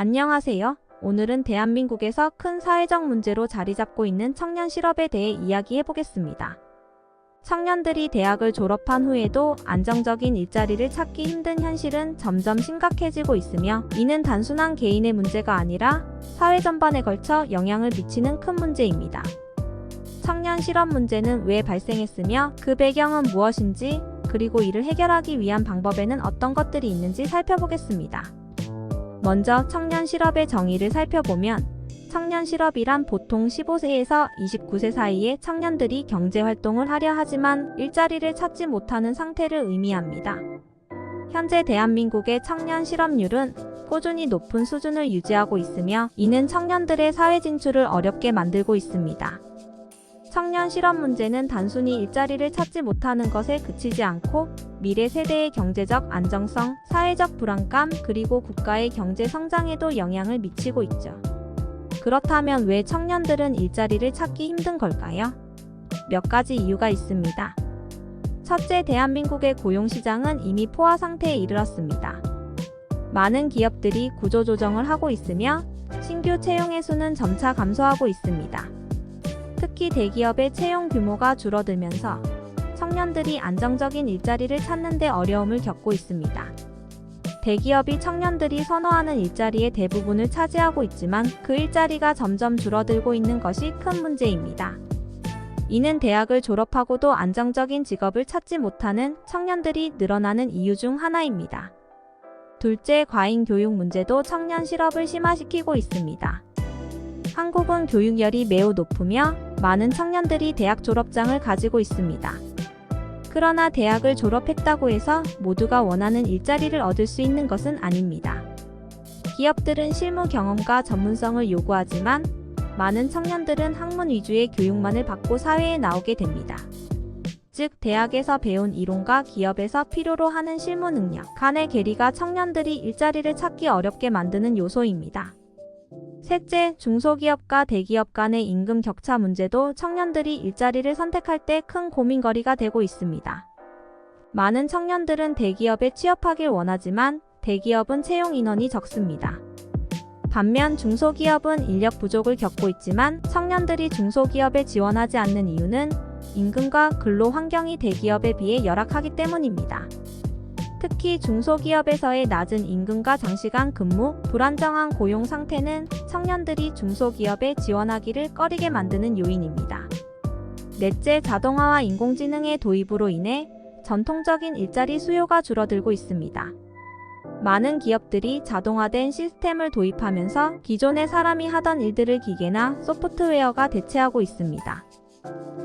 안녕하세요. 오늘은 대한민국에서 큰 사회적 문제로 자리 잡고 있는 청년 실업에 대해 이야기해 보겠습니다. 청년들이 대학을 졸업한 후에도 안정적인 일자리를 찾기 힘든 현실은 점점 심각해지고 있으며 이는 단순한 개인의 문제가 아니라 사회 전반에 걸쳐 영향을 미치는 큰 문제입니다. 청년 실업 문제는 왜 발생했으며 그 배경은 무엇인지 그리고 이를 해결하기 위한 방법에는 어떤 것들이 있는지 살펴보겠습니다. 먼저 청년 실업의 정의를 살펴보면 청년 실업이란 보통 15세에서 29세 사이의 청년들이 경제 활동을 하려 하지만 일자리를 찾지 못하는 상태를 의미합니다. 현재 대한민국의 청년 실업률은 꾸준히 높은 수준을 유지하고 있으며 이는 청년들의 사회 진출을 어렵게 만들고 있습니다. 청년 실업 문제는 단순히 일자리를 찾지 못하는 것에 그치지 않고 미래 세대의 경제적 안정성, 사회적 불안감, 그리고 국가의 경제 성장에도 영향을 미치고 있죠. 그렇다면 왜 청년들은 일자리를 찾기 힘든 걸까요? 몇 가지 이유가 있습니다. 첫째, 대한민국의 고용시장은 이미 포화 상태에 이르렀습니다. 많은 기업들이 구조조정을 하고 있으며 신규 채용의 수는 점차 감소하고 있습니다. 특히 대기업의 채용 규모가 줄어들면서 청년들이 안정적인 일자리를 찾는 데 어려움을 겪고 있습니다. 대기업이 청년들이 선호하는 일자리의 대부분을 차지하고 있지만 그 일자리가 점점 줄어들고 있는 것이 큰 문제입니다. 이는 대학을 졸업하고도 안정적인 직업을 찾지 못하는 청년들이 늘어나는 이유 중 하나입니다. 둘째, 과잉 교육 문제도 청년 실업을 심화시키고 있습니다. 한국은 교육열이 매우 높으며 많은 청년들이 대학 졸업장을 가지고 있습니다. 그러나 대학을 졸업했다고 해서 모두가 원하는 일자리를 얻을 수 있는 것은 아닙니다. 기업들은 실무 경험과 전문성을 요구하지만 많은 청년들은 학문 위주의 교육만을 받고 사회에 나오게 됩니다. 즉, 대학에서 배운 이론과 기업에서 필요로 하는 실무 능력 간의 괴리가 청년들이 일자리를 찾기 어렵게 만드는 요소입니다. 셋째, 중소기업과 대기업 간의 임금 격차 문제도 청년들이 일자리를 선택할 때 큰 고민거리가 되고 있습니다. 많은 청년들은 대기업에 취업하길 원하지만 대기업은 채용 인원이 적습니다. 반면 중소기업은 인력 부족을 겪고 있지만 청년들이 중소기업에 지원하지 않는 이유는 임금과 근로 환경이 대기업에 비해 열악하기 때문입니다. 특히 중소기업에서의 낮은 임금과 장시간 근무, 불안정한 고용 상태는 청년들이 중소기업에 지원하기를 꺼리게 만드는 요인입니다. 넷째, 자동화와 인공지능의 도입으로 인해 전통적인 일자리 수요가 줄어들고 있습니다. 많은 기업들이 자동화된 시스템을 도입하면서 기존의 사람이 하던 일들을 기계나 소프트웨어가 대체하고 있습니다.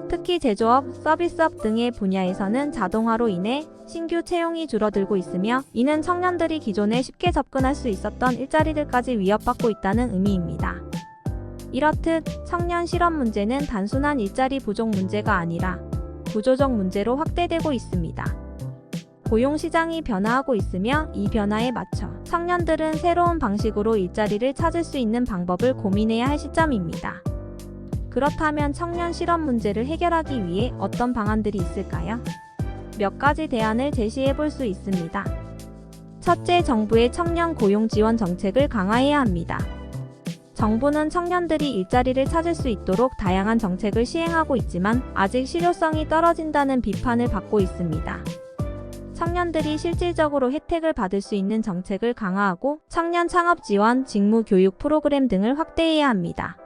특히 제조업, 서비스업 등의 분야에서는 자동화로 인해 신규 채용이 줄어들고 있으며 이는 청년들이 기존에 쉽게 접근할 수 있었던 일자리들까지 위협받고 있다는 의미입니다. 이렇듯 청년 실업 문제는 단순한 일자리 부족 문제가 아니라 구조적 문제로 확대되고 있습니다. 고용 시장이 변화하고 있으며 이 변화에 맞춰 청년들은 새로운 방식으로 일자리를 찾을 수 있는 방법을 고민해야 할 시점입니다. 그렇다면 청년 실업 문제를 해결하기 위해 어떤 방안들이 있을까요? 몇 가지 대안을 제시해 볼 수 있습니다. 첫째, 정부의 청년 고용 지원 정책을 강화해야 합니다. 정부는 청년들이 일자리를 찾을 수 있도록 다양한 정책을 시행하고 있지만 아직 실효성이 떨어진다는 비판을 받고 있습니다. 청년들이 실질적으로 혜택을 받을 수 있는 정책을 강화하고 청년 창업 지원, 직무 교육 프로그램 등을 확대해야 합니다.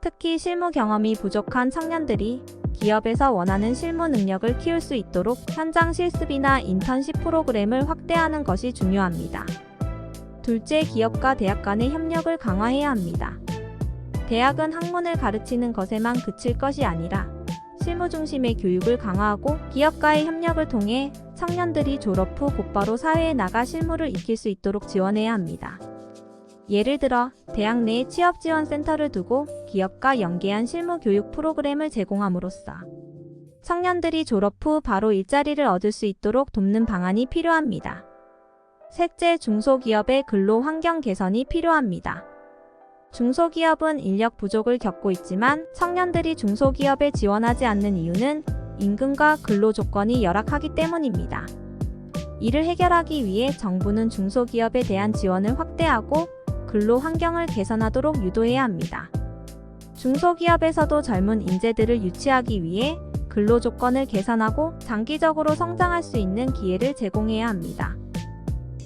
특히 실무 경험이 부족한 청년들이 기업에서 원하는 실무 능력을 키울 수 있도록 현장 실습이나 인턴십 프로그램을 확대하는 것이 중요합니다. 둘째, 기업과 대학 간의 협력을 강화해야 합니다. 대학은 학문을 가르치는 것에만 그칠 것이 아니라 실무 중심의 교육을 강화하고 기업과의 협력을 통해 청년들이 졸업 후 곧바로 사회에 나가 실무를 익힐 수 있도록 지원해야 합니다. 예를 들어 대학 내에 취업 지원 센터를 두고 기업과 연계한 실무 교육 프로그램을 제공함으로써 청년들이 졸업 후 바로 일자리를 얻을 수 있도록 돕는 방안이 필요합니다. 셋째, 중소기업의 근로 환경 개선이 필요합니다. 중소기업은 인력 부족을 겪고 있지만 청년들이 중소기업에 지원하지 않는 이유는 임금과 근로 조건이 열악하기 때문입니다. 이를 해결하기 위해 정부는 중소기업에 대한 지원을 확대하고 근로 환경을 개선하도록 유도해야 합니다. 중소기업에서도 젊은 인재들을 유치하기 위해 근로 조건을 개선하고 장기적으로 성장할 수 있는 기회를 제공해야 합니다.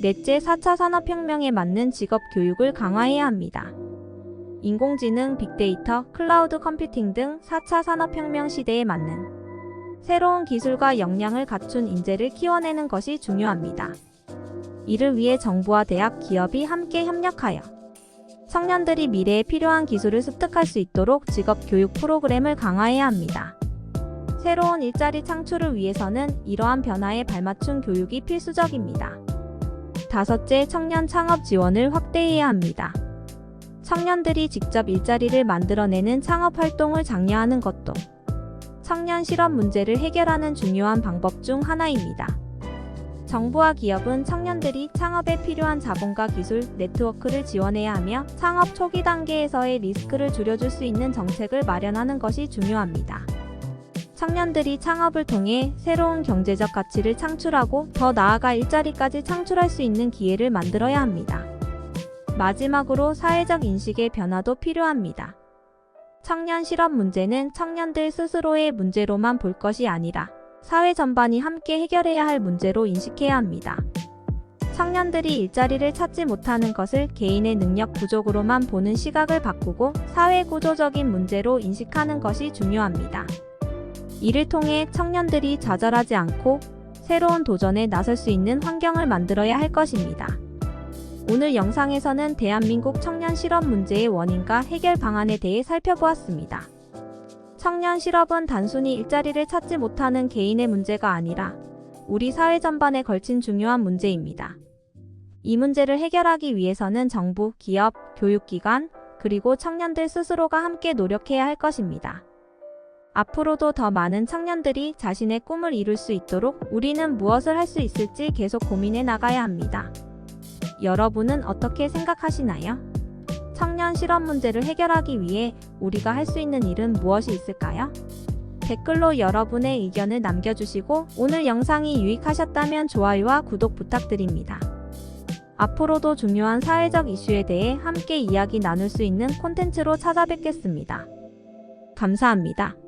넷째, 4차 산업혁명에 맞는 직업 교육을 강화해야 합니다. 인공지능, 빅데이터, 클라우드 컴퓨팅 등 4차 산업혁명 시대에 맞는 새로운 기술과 역량을 갖춘 인재를 키워내는 것이 중요합니다. 이를 위해 정부와 대학, 기업이 함께 협력하여 청년들이 미래에 필요한 기술을 습득할 수 있도록 직업 교육 프로그램을 강화해야 합니다. 새로운 일자리 창출을 위해서는 이러한 변화에 발맞춘 교육이 필수적입니다. 다섯째, 청년 창업 지원을 확대해야 합니다. 청년들이 직접 일자리를 만들어내는 창업 활동을 장려하는 것도 청년 실업 문제를 해결하는 중요한 방법 중 하나입니다. 정부와 기업은 청년들이 창업에 필요한 자본과 기술, 네트워크를 지원해야 하며 창업 초기 단계에서의 리스크를 줄여줄 수 있는 정책을 마련하는 것이 중요합니다. 청년들이 창업을 통해 새로운 경제적 가치를 창출하고 더 나아가 일자리까지 창출할 수 있는 기회를 만들어야 합니다. 마지막으로 사회적 인식의 변화도 필요합니다. 청년 실업 문제는 청년들 스스로의 문제로만 볼 것이 아니라 사회 전반이 함께 해결해야 할 문제로 인식해야 합니다. 청년들이 일자리를 찾지 못하는 것을 개인의 능력 부족으로만 보는 시각을 바꾸고 사회 구조적인 문제로 인식하는 것이 중요합니다. 이를 통해 청년들이 좌절하지 않고 새로운 도전에 나설 수 있는 환경을 만들어야 할 것입니다. 오늘 영상에서는 대한민국 청년 실업 문제의 원인과 해결 방안에 대해 살펴보았습니다. 청년 실업은 단순히 일자리를 찾지 못하는 개인의 문제가 아니라 우리 사회 전반에 걸친 중요한 문제입니다. 이 문제를 해결하기 위해서는 정부, 기업, 교육기관, 그리고 청년들 스스로가 함께 노력해야 할 것입니다. 앞으로도 더 많은 청년들이 자신의 꿈을 이룰 수 있도록 우리는 무엇을 할 수 있을지 계속 고민해 나가야 합니다. 여러분은 어떻게 생각하시나요? 청년 실업 문제를 해결하기 위해 우리가 할 수 있는 일은 무엇이 있을까요? 댓글로 여러분의 의견을 남겨주시고 오늘 영상이 유익하셨다면 좋아요와 구독 부탁드립니다. 앞으로도 중요한 사회적 이슈에 대해 함께 이야기 나눌 수 있는 콘텐츠로 찾아뵙겠습니다. 감사합니다.